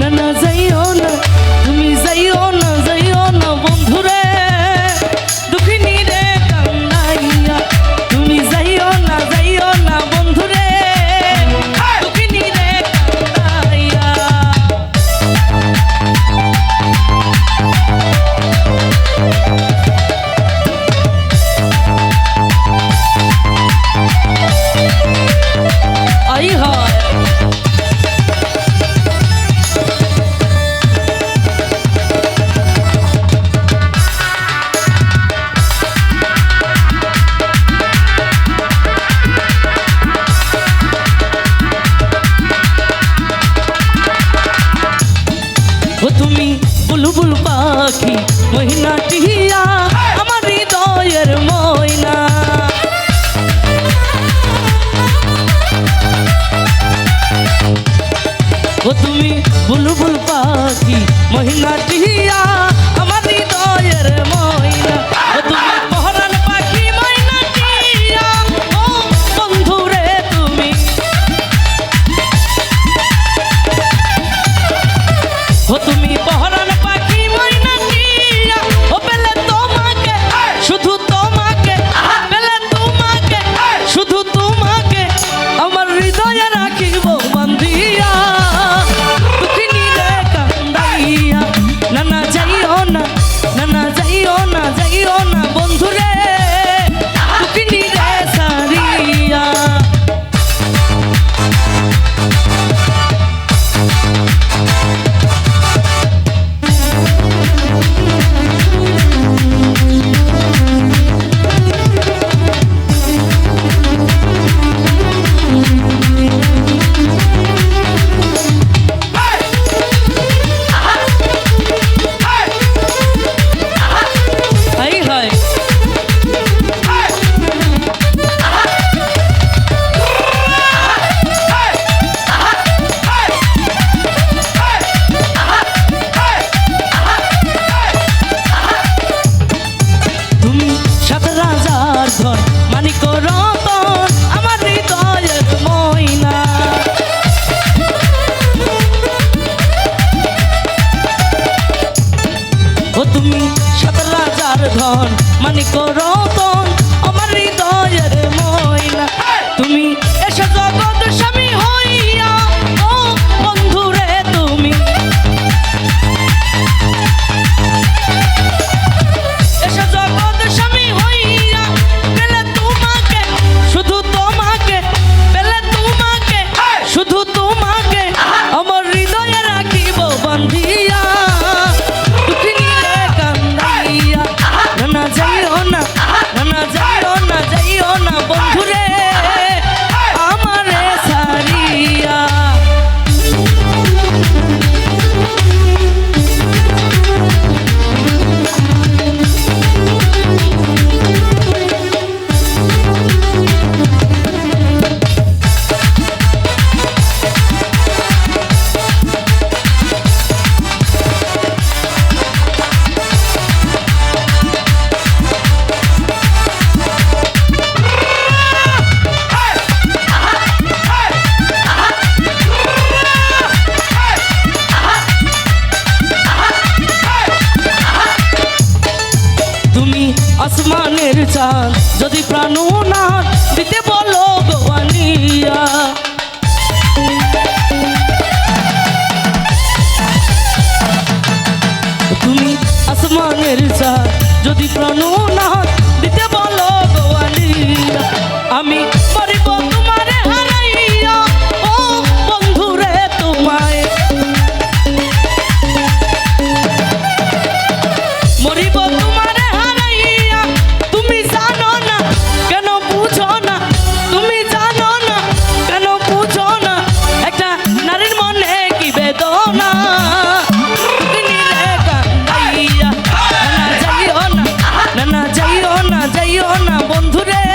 না না যাইও ও তুমি বুলবুল পাখি মহিলা ধন। মানিক রতন প্রাণ যদি প্রাণ না দিতে বলো গোয়ানিয়া তুমি আসমানের চাঁদ যদি প্রাণ বন্ধুরে।